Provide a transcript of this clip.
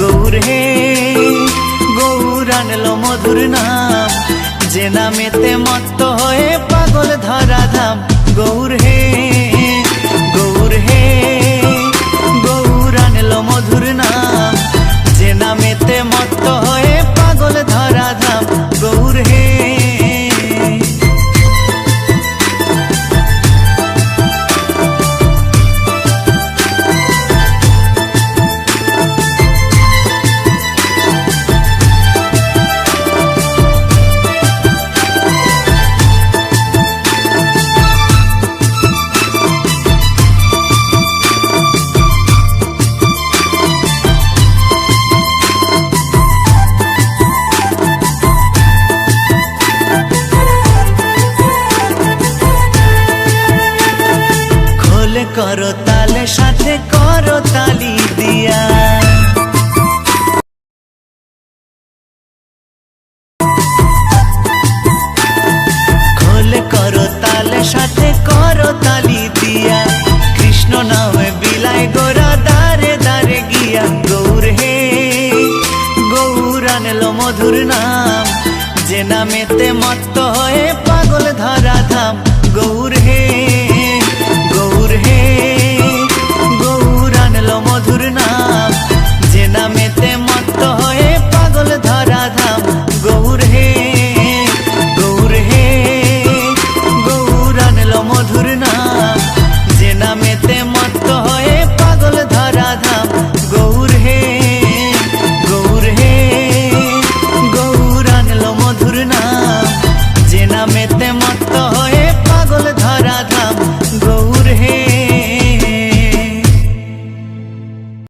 গৌর হে গৌর আনলো মধুর নাম। যে নামেতে মত্ত হয়ে পাগল করো তালে, সাথে করো তালি দিয়া। খোল করো তালে, সাথে করো তালি দিয়া। কৃষ্ণ নামে বিলাই গোরা দারে দারে গিয়া গৌর হে। গৌর আনলো মধুর নাম, যে নামেতে মত্ত